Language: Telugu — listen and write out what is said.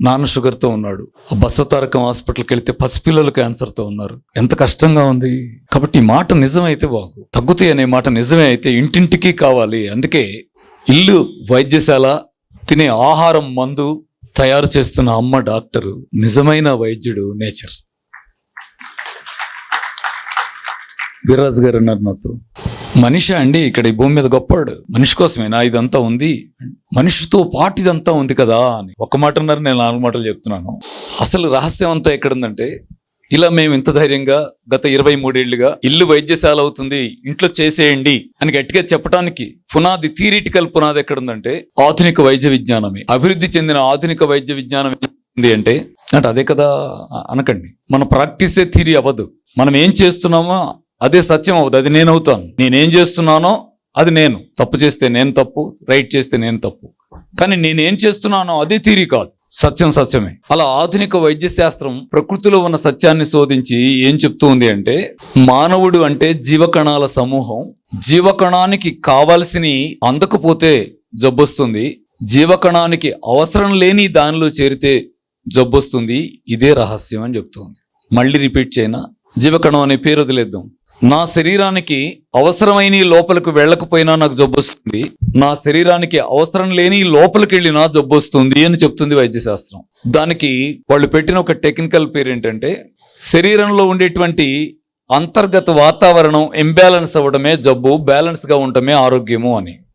నాన్న షుగర్తో ఉన్నాడు. ఆ బసవతారకం హాస్పిటల్కి వెళ్తే పసిపిల్లలు క్యాన్సర్తో ఉన్నారు. ఎంత కష్టంగా ఉంది. కాబట్టి ఈ మాట నిజమైతే బాగు. తగ్గుతాయి అనే మాట నిజమే అయితే ఇంటింటికి కావాలి. అందుకే ఇల్లు వైద్యశాల తినే ఆహారం మందు తయారు చేస్తున్న అమ్మ డాక్టరు నిజమైన వైద్యుడు నేచర్. వీర్రాజు గారు ఉన్నారు నాతో. మనిషి అండి ఇక్కడ ఈ భూమి మీద గొప్పవాడు మనిషి కోసమేనా ఇదంతా ఉంది. మనిషితో పాటు ఇదంతా ఉంది కదా అని. ఒక మాట ఉన్నారు నేను నాలుగు మాటలు చెప్తున్నాను. అసలు రహస్యం అంతా ఎక్కడుందంటే ఇలా మేము ఇంత ధైర్యంగా గత ఇరవై మూడేళ్ళుగా ఇల్లు వైద్యశాల అవుతుంది ఇంట్లో చేసేయండి అని గట్టిగా చెప్పడానికి పునాది థియరిటికల్ పునాది ఎక్కడుందంటే ఆధునిక వైద్య విజ్ఞానమే. అభివృద్ధి చెందిన ఆధునిక వైద్య విజ్ఞానం ఉంది అంటే అంటే అదే కదా అనకండి. మన ప్రాక్టీసే థియరీ అవ్వదు. మనం ఏం చేస్తున్నామో అదే సత్యం అవ్వదు అది నేను అవుతాను. నేనేం చేస్తున్నానో అది నేను. తప్పు చేస్తే నేను తప్పు రైట్ చేస్తే నేను తప్పు. కానీ నేనేం చేస్తున్నానో అదే తీరి కాదు. సత్యం సత్యమే. అలా ఆధునిక వైద్య శాస్త్రం ప్రకృతిలో ఉన్న సత్యాన్ని శోధించి ఏం చెప్తూ ఉంది అంటే మానవుడు అంటే జీవకణాల సమూహం. జీవకణానికి కావలసిని అందకపోతే జబ్బొస్తుంది. జీవకణానికి అవసరం లేని దానిలో చేరితే జబ్బొస్తుంది. ఇదే రహస్యం అని చెప్తుంది మళ్ళీ రిపీట్ చేయనా? జీవకణం అనే పేరు వదిలేద్దాం. నా శరీరానికి అవసరమైన లోపలికి వెళ్ళకపోయినా నాకు జబ్బు వస్తుంది. నా శరీరానికి అవసరం లేని లోపలికి వెళ్ళినా జబ్బు వస్తుంది అని చెప్తుంది వైద్యశాస్త్రం. దానికి వాళ్ళు పెట్టిన ఒక టెక్నికల్ పేరు ఏంటంటే శరీరంలో ఉండేటువంటి అంతర్గత వాతావరణం ఇంబ్యాలెన్స్ అవ్వడమే జబ్బు బ్యాలెన్స్గా ఉండటమే ఆరోగ్యము అని.